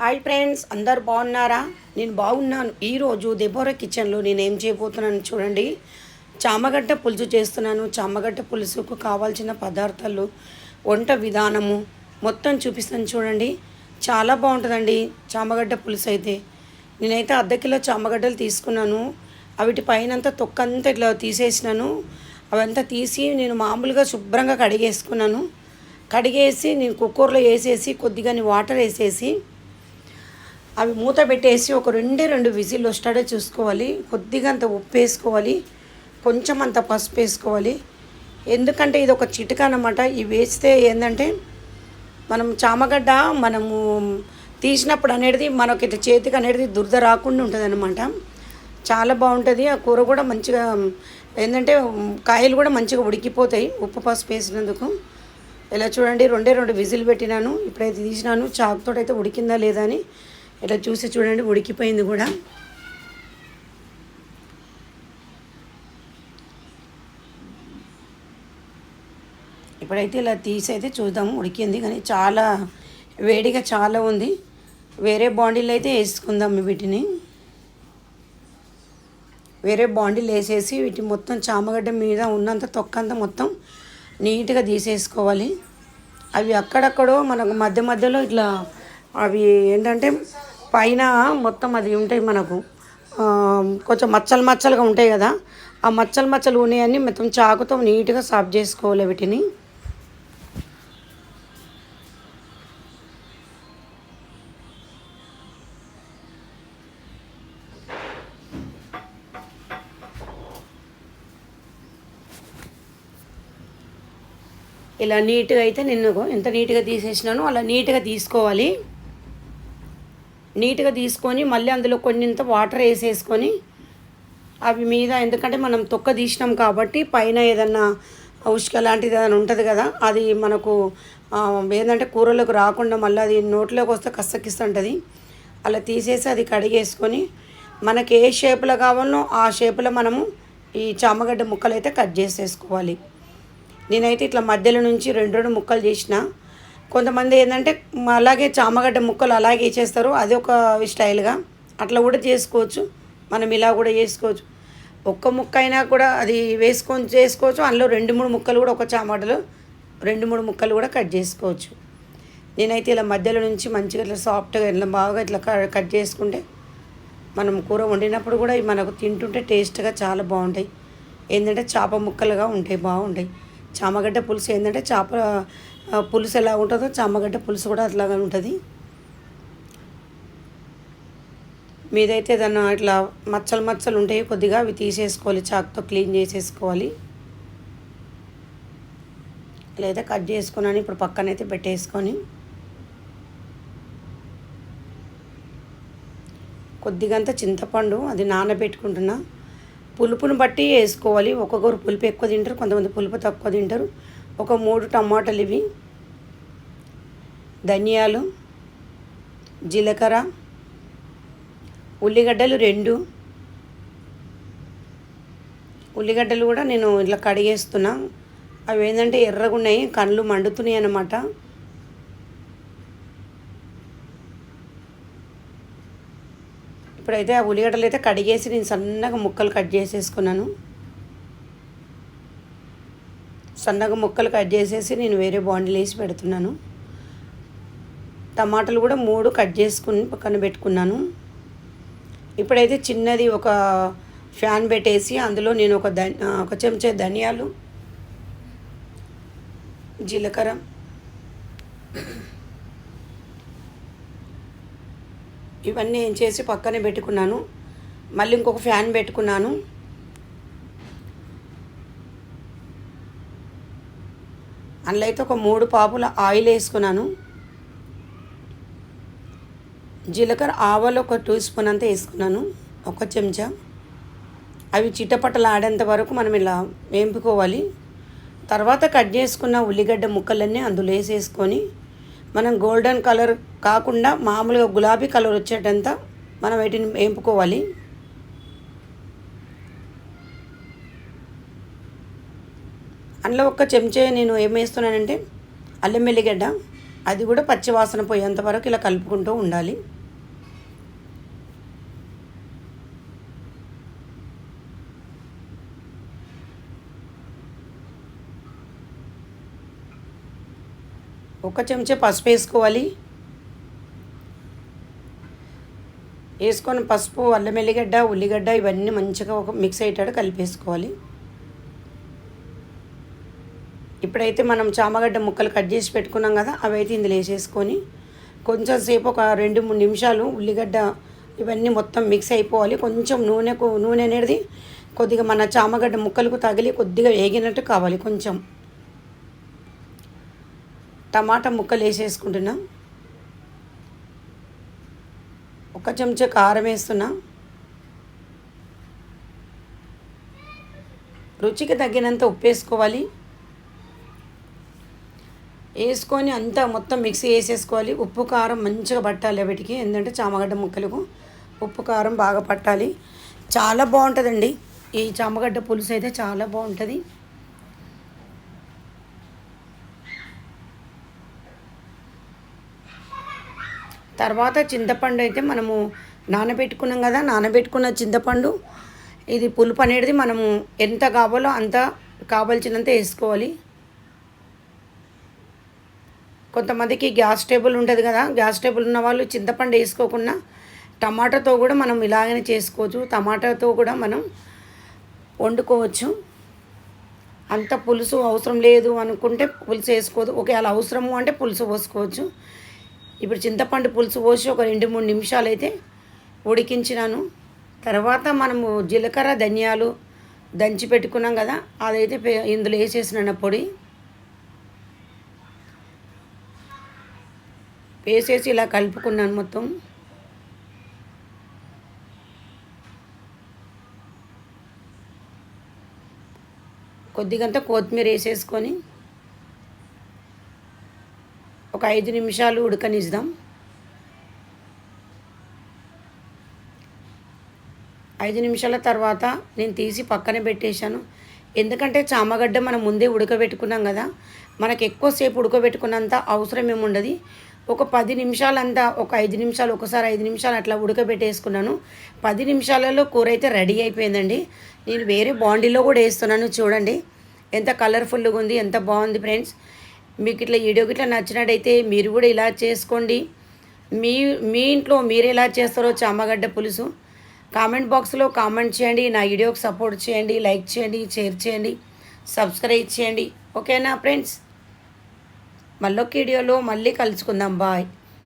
Hi friends అందరు బాగున్నారా? నేను బాగున్నాను. ఈరోజు దెబోరా కిచెన్లో నేను ఏం చేయబోతున్నాను చూడండి. చామగడ్డ పులుసు చేస్తున్నాను. చామగడ్డ పులుసుకు కావాల్సిన పదార్థాలు వంట విధానము మొత్తం చూపిస్తాను చూడండి. చాలా బాగుంటుందండి చామగడ్డ పులుసు అయితే. నేనైతే అర్ధ కిలో చామగడ్డలు తీసుకున్నాను. అవిటి పైనంతా తొక్కంతా ఇట్లా తీసేసినాను. అవంతా తీసి నేను మామూలుగా శుభ్రంగా కడిగేసుకున్నాను. కడిగేసి నేను కుక్కర్లో వేసేసి కొద్దిగా వాటర్ వేసేసి అవి మూత పెట్టేసి ఒక రెండే రెండు విజిల్ వస్తాడో చూసుకోవాలి. కొద్దిగా అంత ఉప్పు వేసుకోవాలి. కొంచెం అంత పసుపు వేసుకోవాలి. ఎందుకంటే ఇది ఒక చిటిక అనమాట ఇవి వేస్తే ఏంటంటే మనం చామగడ్డ మనము తీసినప్పుడు అనేది మనకి ఇట్లా చేతికి అనేది దురద రాకుండా ఉంటుంది అనమాట చాలా బాగుంటుంది. ఆ కూర కూడా మంచిగా ఏంటంటే కాయలు కూడా మంచిగా ఉడికిపోతాయి ఉప్పు పసుపు వేసినందుకు. ఇలా చూడండి రెండే రెండు విజిల్ పెట్టినాను. ఇప్పుడైతే తీసినాను. చాకుతోటైతే ఉడికిందా లేదా అని ఇట్లా చూసి చూడండి ఉడికిపోయింది కూడా. ఇప్పుడైతే ఇలా తీసి అయితే చూద్దాము ఉడికింది కానీ చాలా వేడిగా చాలా ఉంది. వేరే బాండీలు అయితే వేసుకుందాం వీటిని. వేరే బాండీలు వేసేసి వీటి మొత్తం చామగడ్డ మీద ఉన్నంత తొక్కంత మొత్తం నీట్గా తీసేసుకోవాలి. అవి అక్కడక్కడో మనకు మధ్య మధ్యలో ఇట్లా అవి ఏంటంటే పైన మొత్తం అది ఉంటాయి మనకు కొంచెం మచ్చలు మచ్చలుగా ఉంటాయి కదా. ఆ మచ్చలు మచ్చలు ఉన్నాయని మొత్తం చాకుతో నీట్గా సాఫ్ చేసుకోవాలి వీటిని. ఇలా నీట్గా అయితే నిన్ను ఎంత నీట్గా తీసేసినానో అలా నీట్గా తీసుకోవాలి. నీట్గా తీసుకొని మళ్ళీ అందులో కొన్నింత వాటర్ వేసేసుకొని అవి మీద ఎందుకంటే మనం తొక్క తీసినాం కాబట్టి పైన ఏదన్నా ఉష్క లాంటిది ఏదైనా ఉంటుంది కదా అది మనకు ఏంటంటే కూరలోకి రాకుండా మళ్ళీ అది నోట్లోకి వస్తే కස්සకిస్తుంటుంది అలా తీసేసి అది కడిగేసుకొని మనకి ఏ షేపులో కావాలో ఆ షేపులో మనము ఈ చామగడ్డ ముక్కలు అయితే కట్ చేసేసుకోవాలి. నేనైతే ఇట్లా మధ్యలో నుంచి రెండు రెండు ముక్కలు చేసిన కొంతమంది ఏంటంటే అలాగే చామగడ్డ ముక్కలు అలాగే చేస్తారు. అది ఒక స్టైల్గా అట్లా కూడా చేసుకోవచ్చు. మనం ఇలా కూడా చేసుకోవచ్చు. ఒక్క ముక్క అయినా కూడా అది వేసుకొని చేసుకోవచ్చు. అందులో రెండు మూడు ముక్కలు కూడా ఒక చామగడ్డలో రెండు మూడు ముక్కలు కూడా కట్ చేసుకోవచ్చు. నేనైతే ఇలా మధ్యలో నుంచి మంచిగా ఇట్లా సాఫ్ట్గా ఇట్లా బాగా ఇట్లా క- కట్ చేసుకుంటే మనం కూర వండినప్పుడు కూడా మనకు తింటుంటే టేస్ట్గా చాలా బాగుంటాయి. ఏంటంటే చేప ముక్కలుగా ఉంటాయి బాగుంటాయి. చామగడ్డ పులుసు ఏంటంటే చేప పులుసు ఎలా ఉంటుందో చామగడ్డ పులుసు కూడా అట్లాగే ఉంటుంది. మీదైతే దాన్ని ఇట్లా మచ్చలు మచ్చలు ఉంటాయి కొద్దిగా అవి తీసేసుకోవాలి చాకుతో క్లీన్ చేసేసుకోవాలి. లేదా కట్ చేసుకున్నాను ఇప్పుడు పక్కనైతే పెట్టేసుకొని కొద్దిగంత చింతపండు అది నానబెట్టుకుంటున్నా. పులుపుని బట్టి వేసుకోవాలి. ఒక్కొక్కరు పులుపు ఎక్కువ తింటారు కొంతమంది పులుపు తక్కువ తింటారు. ఒక మూడు టమాటాలు ఇవి. ధనియాలు జీలకర్ర ఉల్లిగడ్డలు రెండు. ఉల్లిగడ్డలు కూడా నేను ఇట్లా కడిగేస్తున్నా. అవి ఏంటంటే ఎర్రగా ఉన్నాయి కళ్ళు మండుతున్నాయి అన్నమాట. ఇప్పుడైతే ఆ ఉల్లిగడ్డలు అయితే కడిగేసి నేను సన్నగా ముక్కలు కట్ చేసేసుకున్నాను. సన్నగా ముక్కలు కట్ చేసేసి నేను వేరే బాండీలు వేసి పెడుతున్నాను. టమాటాలు కూడా మూడు కట్ చేసుకుని పక్కన పెట్టుకున్నాను. ఇప్పుడైతే చిన్నది ఒక ఫ్యాన్ పెట్టేసి అందులో నేను ఒక ధన్ ఒక చెంచా ధనియాలు జీలకర్ర ఇవన్నీ ఏం చేసి పక్కనే పెట్టుకున్నాను. మళ్ళీ ఇంకొక ఫ్యాన్ పెట్టుకున్నాను. అందులో అయితే ఒక మూడు పాపుల ఆయిల్ వేసుకున్నాను. జీలకర్ర ఆవాలు ఒక టూ స్పూన్ అంతా వేసుకున్నాను ఒక చెంచా. అవి చిట్టపట్టలు ఆడేంత వరకు మనం ఇలా వేంపుకోవాలి. తర్వాత కట్ చేసుకున్న ఉల్లిగడ్డ ముక్కలన్నీ అందులో వేసేసుకొని మనం గోల్డెన్ కలర్ కాకుండా మామూలుగా గులాబీ కలర్ వచ్చేటంత మనం వీటిని వేంపుకోవాలి. అందులో ఒక చెంచే నేను ఏం వేస్తున్నానంటే అల్లం వెల్లిగడ్డ. అది కూడా పచ్చివాసన పోయేంత వరకు ఇలా కలుపుకుంటూ ఉండాలి. ఒక చెంచా పసుపు వేసుకోవాలి. వేసుకొని పసుపు అల్లం ఎల్లిగడ్డ ఉల్లిగడ్డ ఇవన్నీ మంచిగా ఒక మిక్స్ అయ్యేటట్టు కలిపేసుకోవాలి. ఇప్పుడైతే మనం చామగడ్డ ముక్కలు కట్ చేసి పెట్టుకున్నాం కదా అవి అయితే ఇందులో వేసేసుకొని కొంచెం సేపు ఒక రెండు మూడు నిమిషాలు ఉల్లిగడ్డ ఇవన్నీ మొత్తం మిక్స్ అయిపోవాలి. కొంచెం నూనెకు నూనె అనేది కొద్దిగా మన చామగడ్డ ముక్కలకు తగిలి కొద్దిగా వేగినట్టు కావాలి కొంచెం. టమాటా ముక్కలు వేసేసుకుంటున్నాం. ఒక చెంచా కారం వేస్తున్నా. రుచికి తగినంత ఉప్పు వేసుకోవాలి. వేసుకొని అంతా మొత్తం మిక్సీ వేసేసుకోవాలి ఉప్పు కారం మంచిగా పట్టాలి వీటికి. ఎందుకంటే చామగడ్డ ముక్కలకు ఉప్పు కారం బాగా పట్టాలి. చాలా బాగుంటుందండి. ఈ చామగడ్డ పులుసు అయితే చాలా బాగుంటుంది. తర్వాత చింతపండు అయితే మనము నానబెట్టుకున్నాం కదా నానబెట్టుకున్న చింతపండు. ఇది పులుపు అనేది మనము ఎంత కావాలో అంత కావాల్సినంత వేసుకోవాలి. కొంతమందికి గ్యాస్ టేబుల్ ఉంటుంది కదా గ్యాస్ టేబుల్ ఉన్న వాళ్ళు చింతపండు వేసుకోకుండా టమాటాతో కూడా మనం ఇలాగనే చేసుకోవచ్చు. టమాటాతో కూడా మనం వండుకోవచ్చు. అంత పులుసు అవసరం లేదు అనుకుంటే పులుసు వేసుకోదు. ఒకవేళ అవసరము అంటే పులుసు పోసుకోవచ్చు. ఇప్పుడు చింతపండు పులుసు పోసి ఒక రెండు మూడు నిమిషాలు అయితే ఉడికించినాను. తర్వాత మనము జీలకర్ర ధనియాలు దంచి పెట్టుకున్నాం కదా అదైతే పే- ఇందులో వేసేసిన పొడి. వేసేసి ఇలా కలుపుకున్నాను మొత్తం. కొద్దిగంత కొత్తిమీర వేసేసుకొని ఒక ఐదు నిమిషాలు ఉడకనిద్దాం. ఐదు నిమిషాల తర్వాత నేను తీసి పక్కన పెట్టేశాను. ఎందుకంటే చామగడ్డ మనం ముందే ఉడకబెట్టుకున్నాం కదా మనకు ఎక్కువసేపు ఉడకబెట్టుకున్నంత అవసరం ఏమి ఉండదు ఒక పది నిమిషాలంతా ఒక ఐదు నిమిషాలు ఒకసారి ఐదు నిమిషాలు అట్లా ఉడకబెట్టేసుకున్నాను. పది నిమిషాలలో కూర అయితే రెడీ అయిపోయిందండి. నేను వేరే బాండీలో కూడా వేస్తున్నాను చూడండి. ఎంత కలర్ఫుల్గా ఉంది ఎంత బాగుంది ఫ్రెండ్స్. మీకు ఇట్లా వీడియో ఇట్లా నచ్చినట్టయితే మీరు కూడా ఇలా చేసుకోండి. మీ మీ ఇంట్లో మీరు ఎలా చేస్తారో చామగడ్డ పులుసు. కామెంట్ బాక్స్లో కామెంట్ చేయండి. నా వీడియోకి సపోర్ట్ చేయండి లైక్ చేయండి షేర్ చేయండి సబ్స్క్రైబ్ చేయండి. ఓకేనా ఫ్రెండ్స్? మళ్ళొక వీడియోలో మళ్ళీ కలుసుకుందాం. బాయ్.